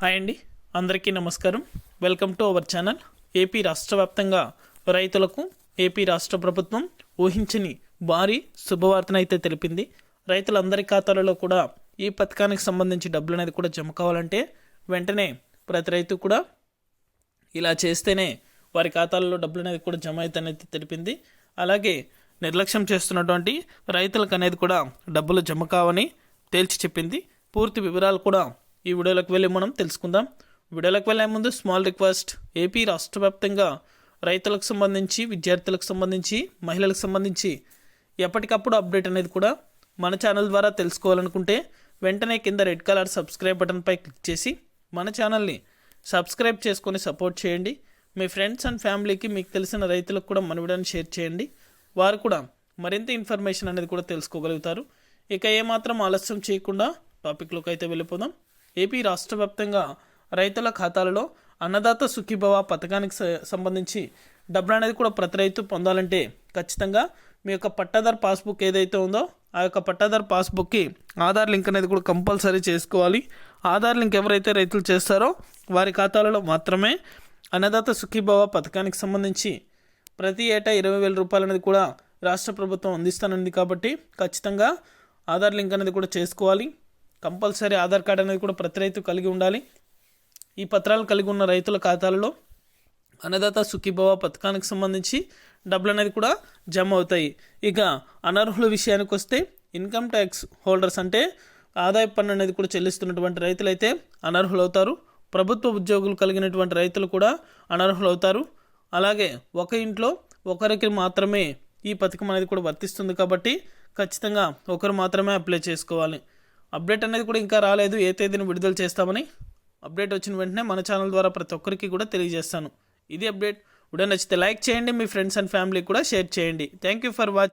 Hi అండి. అందరికీ నమస్కారం. Welcome to our channel. AP రాష్ట్ర వ్యాప్తంగా రైతులకు ఏపీ రాష్ట్ర ప్రభుత్వం ఊహించని భారీ శుభవార్తనైతే తెలిపింది. రైతులందరి ఖాతాలలో కూడా ఈ పథకానికి సంబంధించి డబ్బులు అనేది కూడా జమ కావాలంటే వెంటనే ప్రతి రైతు కూడా ఇలా చేస్తేనే వారి ఖాతాలలో డబ్బులు అనేది కూడా జమ అవుతానైతే తెలిపింది. అలాగే నిర్లక్ష్యం చేస్తున్నటువంటి రైతులకు అనేది కూడా డబ్బులు జమ కావని తేల్చి చెప్పింది. పూర్తి వివరాలు కూడా ఈ వీడియోలోకి వెళ్ళి మనం తెలుసుకుందాం. వీడియోలోకి వెళ్ళే ముందు స్మాల్ రిక్వెస్ట్ ఏపీ రాష్ట్ర వ్యాప్తంగా రైతులకు సంబంధించి విద్యార్థులకు సంబంధించి మహిళలకు సంబంధించి ఎప్పటికప్పుడు అప్డేట్ అనేది కూడా మన ఛానల్ ద్వారా తెలుసుకోవాలనుకుంటే వెంటనే కింద రెడ్ కలర్ సబ్స్క్రైబ్ బటన్పై క్లిక్ చేసి మన ఛానల్ని సబ్స్క్రైబ్ చేసుకొని సపోర్ట్ చేయండి. మీ ఫ్రెండ్స్ అండ్ ఫ్యామిలీకి మీకు తెలిసిన రైతులకు కూడా మన వీడియోని షేర్ చేయండి. వారు కూడా మరింత ఇన్ఫర్మేషన్ అనేది కూడా తెలుసుకోగలుగుతారు. ఇక ఏమాత్రం ఆలస్యం చేయకుండా టాపిక్లోకి అయితే వెళ్ళిపోదాం. ఏపీ రాష్ట్ర వ్యాప్తంగా రైతుల ఖాతాలలో అన్నదాత సుఖీభవ పథకానికి సంబంధించి డబ్బులు అనేది కూడా ప్రతి రైతు పొందాలంటే ఖచ్చితంగా మీ యొక్క పట్టాదార్ పాస్బుక్ ఏదైతే ఉందో ఆ యొక్క పట్టాదార్ పాస్బుక్కి ఆధార్ లింక్ అనేది కూడా కంపల్సరీ చేసుకోవాలి. ఆధార్ లింక్ ఎవరైతే రైతులు చేస్తారో వారి ఖాతాలలో మాత్రమే అన్నదాత సుఖీభవ పథకానికి సంబంధించి ప్రతి ఏటా ఇరవై వేల రూపాయలు అనేది కూడా రాష్ట్ర ప్రభుత్వం అందిస్తానంది కాబట్టి ఖచ్చితంగా ఆధార్ లింక్ అనేది కూడా చేసుకోవాలి. కంపల్సరీ ఆధార్ కార్డ్ అనేది కూడా ప్రతి రైతు కలిగి ఉండాలి. ఈ పత్రాలు కలిగి ఉన్న రైతుల ఖాతాలలో అన్నదాత సుఖీభవ పథకానికి సంబంధించి డబ్బులు అనేది కూడా జమ అవుతాయి. ఇక అనర్హుల విషయానికి వస్తే ఇన్కమ్ ట్యాక్స్ హోల్డర్స్ అంటే ఆదాయ పన్ను అనేది కూడా చెల్లిస్తున్నటువంటి రైతులైతే అనర్హులు అవుతారు ప్రభుత్వ ఉద్యోగులు కలిగినటువంటి రైతులు కూడా అనర్హులు అవుతారు అలాగే ఒక ఇంట్లో ఒకరికి మాత్రమే ఈ పథకం అనేది కూడా వర్తిస్తుంది కాబట్టి ఖచ్చితంగా ఒకరు మాత్రమే అప్లై చేసుకోవాలి. అప్డేట్ అనేది కూడా ఇంకా రాలేదు. ఏ తేదీని విడుదల చేస్తామని అప్డేట్ వచ్చిన వెంటనే మన ఛానల్ ద్వారా ప్రతి ఒక్కరికి కూడా తెలియజేస్తాను. ఇది అప్డేట్. వీడియో నచ్చితే లైక్ చేయండి. మీ ఫ్రెండ్స్ అండ్ ఫ్యామిలీ కూడా షేర్ చేయండి. Thank you for watch.